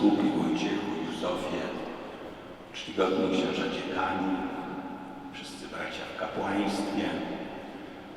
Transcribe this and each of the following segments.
biskupi Wojciechu i Józefie, czcigodni księża dziekani, wszyscy bracia w kapłaństwie,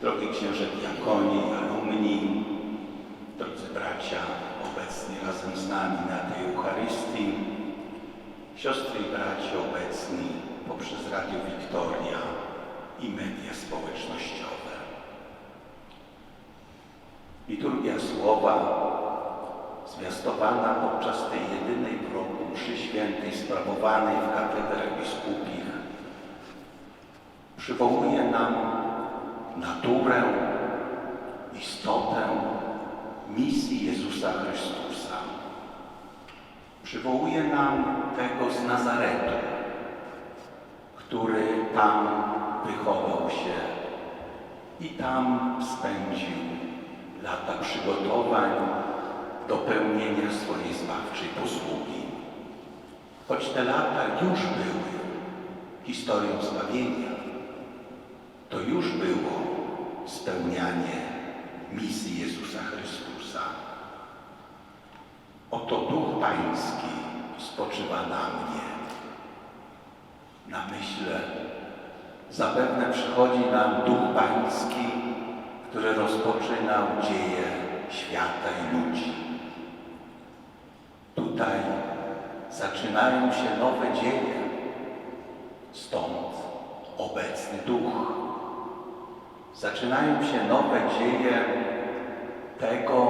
drogi księże diakoni, alumni, drodzy bracia obecni razem z nami na tej Eucharystii, siostry i bracia obecni poprzez Radio Wiktoria i media społecznościowe. Liturgia Słowa zwiastowana podczas tej jedynej w roku mszy świętej sprawowanej w katedrach biskupich przywołuje nam naturę, istotę misji Jezusa Chrystusa. Przywołuje nam tego z Nazaretu, który tam wychował się i tam spędził lata przygotowań do pełnienia swojej zbawczej posługi. Choć te lata już były historią zbawienia, to już było spełnianie misji Jezusa Chrystusa. Oto Duch Pański spoczywa na mnie. Na myśle zapewne przychodzi nam Duch Pański, który rozpoczynał dzieje świata i ludzi. Tutaj zaczynają się nowe dzieje, stąd obecny Duch. Zaczynają się nowe dzieje tego,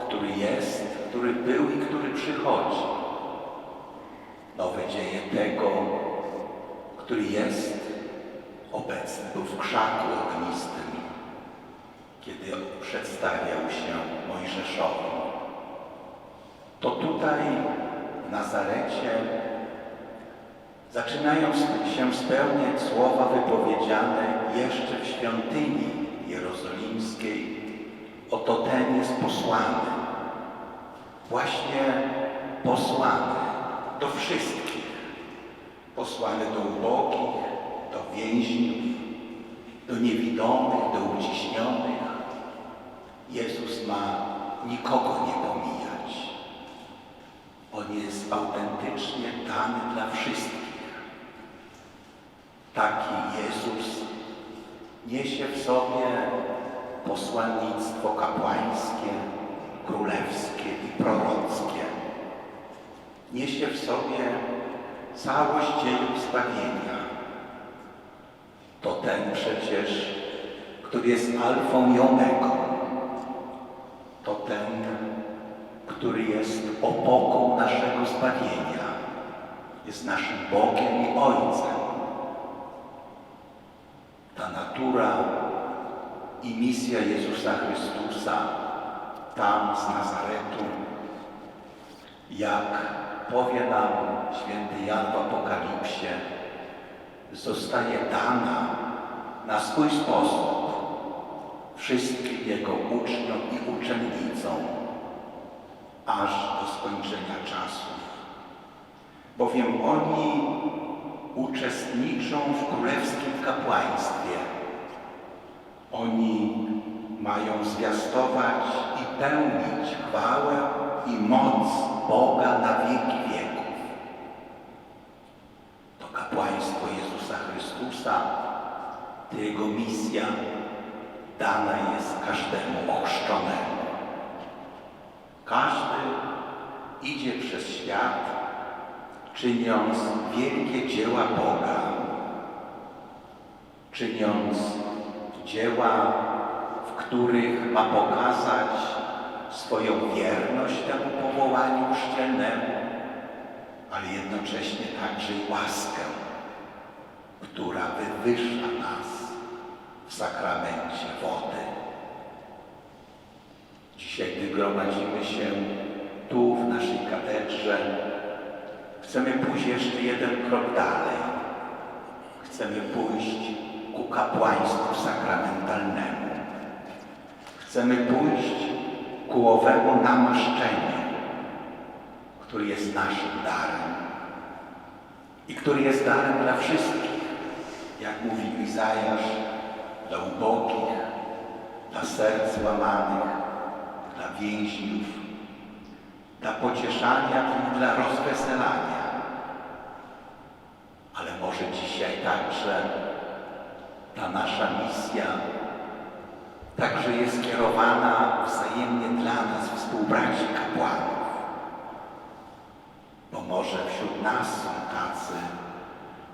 który jest, który był i który przychodzi. Nowe dzieje tego, który jest obecny, był w krzaku ognistym, kiedy przedstawiał się Mojżeszowi. To tutaj w Nazarecie zaczynają się spełniać słowa wypowiedziane jeszcze w świątyni jerozolimskiej. Oto ten jest posłany, właśnie posłany do wszystkich, posłany do ubogich, do więźniów, do niewidomych, do uciśnionych. Jezus ma nikogo nie pomijać. On jest autentycznie dany dla wszystkich. Taki Jezus niesie w sobie posłannictwo kapłańskie, królewskie i prorockie. Niesie w sobie całość dziejów zbawienia. To ten przecież, który jest alfą i omegą. Który jest opoką naszego zbawienia. Jest naszym Bogiem i Ojcem. Ta natura i misja Jezusa Chrystusa tam z Nazaretu, jak powie nam święty Jan w Apokalipsie, zostaje dana na swój sposób wszystkim Jego uczniom i uczennicom, aż do skończenia czasów. Bowiem oni uczestniczą w królewskim kapłaństwie. Oni mają zwiastować i pełnić chwałę i moc Boga na wieki wieków. To kapłaństwo Jezusa Chrystusa, Jego misja dana jest każdemu ochrzczonemu. Każdy idzie przez świat, czyniąc wielkie dzieła Boga, czyniąc dzieła, w których ma pokazać swoją wierność temu powołaniu chrzcielnemu, ale jednocześnie także i łaskę, która wywyższa nas w sakramencie wody. Dzisiaj, gdy gromadzimy się naszej katedrze, chcemy pójść jeszcze jeden krok dalej. Chcemy pójść ku kapłaństwu sakramentalnemu. Chcemy pójść ku owemu namaszczeniu, który jest naszym darem i który jest darem dla wszystkich, jak mówi Izajasz, dla ubogich, dla serc łamanych, dla więźniów, dla pocieszania i dla rozweselania. Ale może dzisiaj także ta nasza misja także jest kierowana wzajemnie dla nas, współbraci kapłanów. Bo może wśród nas są tacy,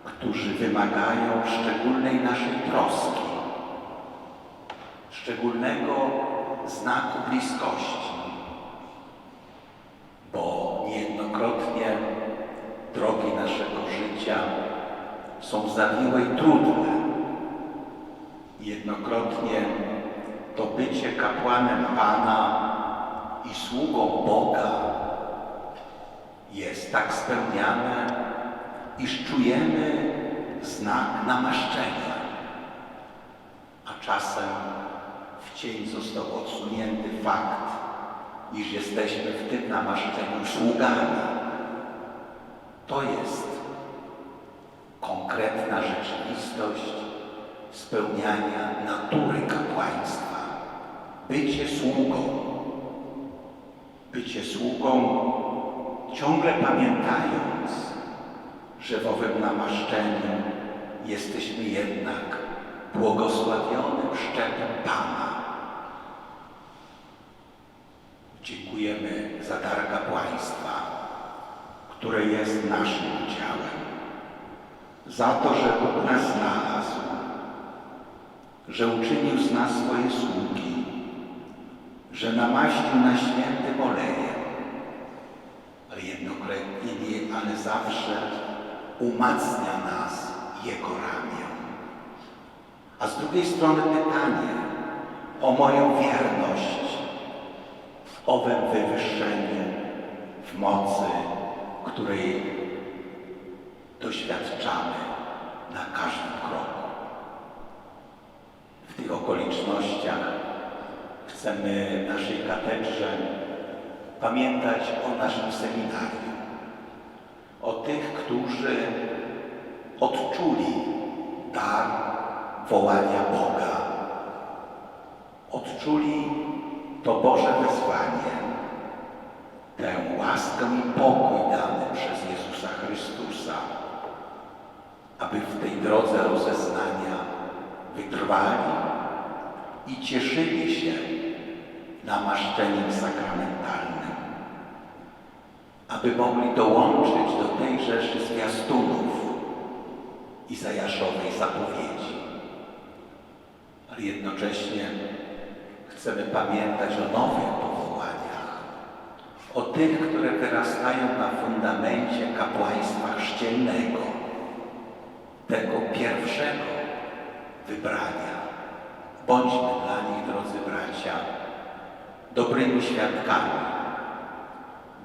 którzy wymagają szczególnej naszej troski, szczególnego znaku bliskości, bo niejednokrotnie drogi naszego życia zawiłe i trudne. Jednokrotnie to bycie kapłanem Pana i sługą Boga jest tak spełniane, iż czujemy znak namaszczenia, a czasem w cień został odsunięty fakt, iż jesteśmy w tym namaszczeniu sługami. To jest konkretna rzeczywistość spełniania natury kapłaństwa. Bycie sługą. Bycie sługą ciągle pamiętając, że w owym namaszczeniu jesteśmy jednak błogosławionym szczepem Pana. Dziękujemy za dar kapłaństwa, które jest naszym udziałem. Za to, że Bóg nas znalazł, że uczynił z nas swoje sługi, że namaścił nas świętym olejem, ale jednokrotnie nie, ale zawsze umacnia nas Jego ramię. A z drugiej strony pytanie o moją wierność w owym wywyższeniu, w mocy, której doświadczamy na każdym kroku. W tych okolicznościach chcemy w naszej katedrze pamiętać o naszym seminarium, o tych, którzy odczuli dar wołania Boga, odczuli to Boże wezwanie, tę łaskę i pokój dany przez Jezusa Chrystusa, aby w tej drodze rozeznania wytrwali i cieszyli się namaszczeniem sakramentalnym, aby mogli dołączyć do tej rzeszy zwiastunów Izajaszowej zapowiedzi. Ale jednocześnie chcemy pamiętać o nowych powołaniach, o tych, które wyrastają na fundamencie kapłaństwa chrzcielnego, tego pierwszego wybrania. Bądźmy dla nich, drodzy bracia, dobrymi świadkami.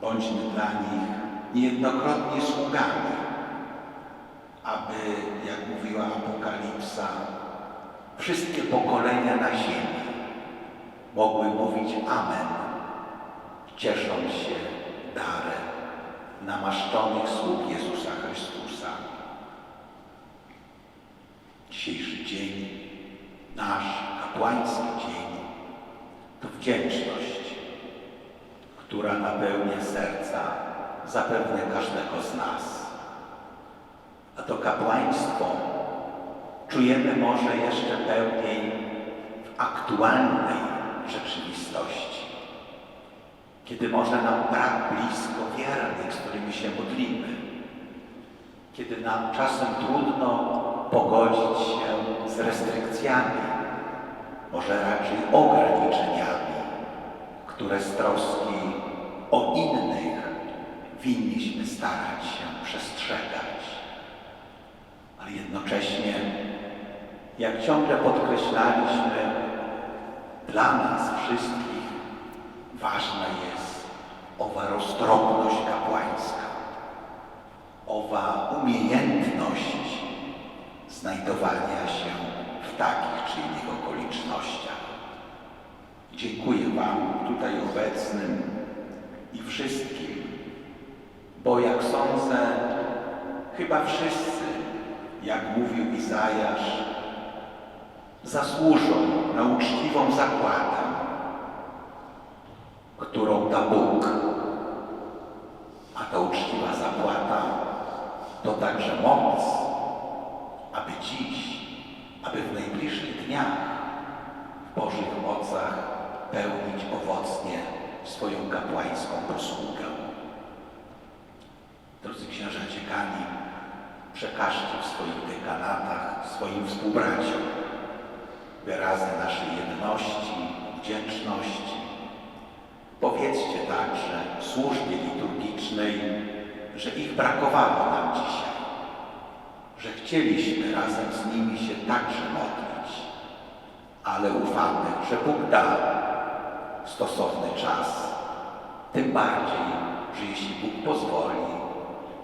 Bądźmy dla nich niejednokrotnie sługami, aby, jak mówiła Apokalipsa, wszystkie pokolenia na ziemi mogły mówić Amen, ciesząc się darem namaszczonych sług Jezusa Chrystusa. Dzisiejszy dzień, nasz kapłański dzień, to wdzięczność, która napełnia serca zapewne każdego z nas. A to kapłaństwo czujemy może jeszcze pełniej w aktualnej rzeczywistości, kiedy może nam brak blisko wiernych, z którymi się modlimy, kiedy nam czasem trudno może raczej ograniczeniami, które z troski o innych winniśmy starać się przestrzegać. Ale jednocześnie, jak ciągle podkreślaliśmy, dla nas wszystkich ważna jest owa roztropność kapłańska, owa umiejętność znajdowania się w takich czy innych okolicznościach. Dziękuję Wam tutaj obecnym i wszystkim, bo jak sądzę, chyba wszyscy, jak mówił Izajasz, zasłużą na uczciwą zapłatę, którą da Bóg. A ta uczciwa zapłata to także moc, aby dziś aby w najbliższych dniach w Bożych mocach pełnić owocnie swoją kapłańską posługę. Drodzy księża dziekani, przekażcie w swoich dekanatach swoim współbraciom wyrazy naszej jedności, wdzięczności. Powiedzcie także służbie liturgicznej, że ich brakowało nam dzisiaj, chcieliśmy razem z nimi się także modlić, ale ufamy, że Bóg da stosowny czas. Tym bardziej, że jeśli Bóg pozwoli,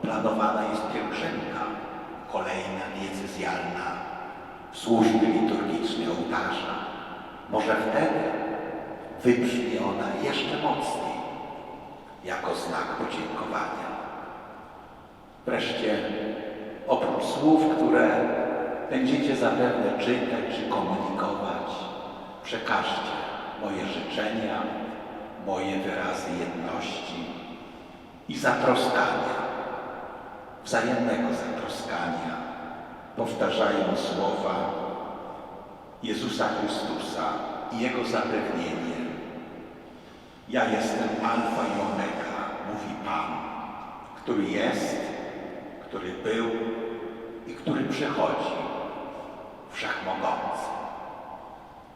planowana jest pielgrzymka, kolejna diecezjalna w służbie liturgicznej ołtarza. Może wtedy wybrzmi ona jeszcze mocniej, jako znak podziękowania. Wreszcie, oprócz słów, które będziecie zapewne czytać czy komunikować, przekażcie moje życzenia, moje wyrazy jedności i zatroskania, wzajemnego zatroskania, powtarzając słowa Jezusa Chrystusa i Jego zapewnienie. Ja jestem Alfa i Omega, mówi Pan, który jest, który był który przychodzi, wszechmogący.